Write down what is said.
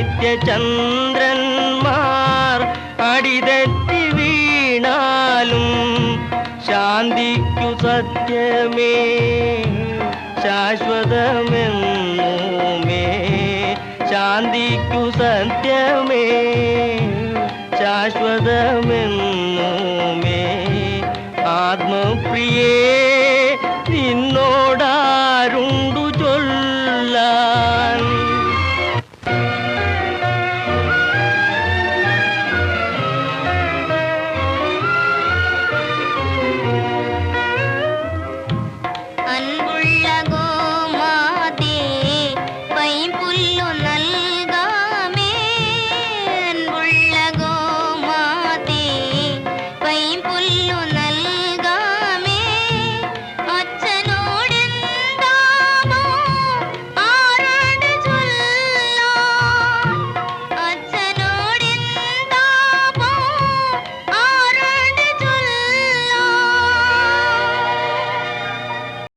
ആദിത്യ ചന്ദ്രന്മാർ അടിതെറ്റി വീണാലും ശാന്തിക്കു സത്യമേ ശാശ്വതമെന്നുമേ ശാന്തിക്കു സത്യമേ ശാശ്വതമെന്നുമേ. ആത്മപ്രിയേ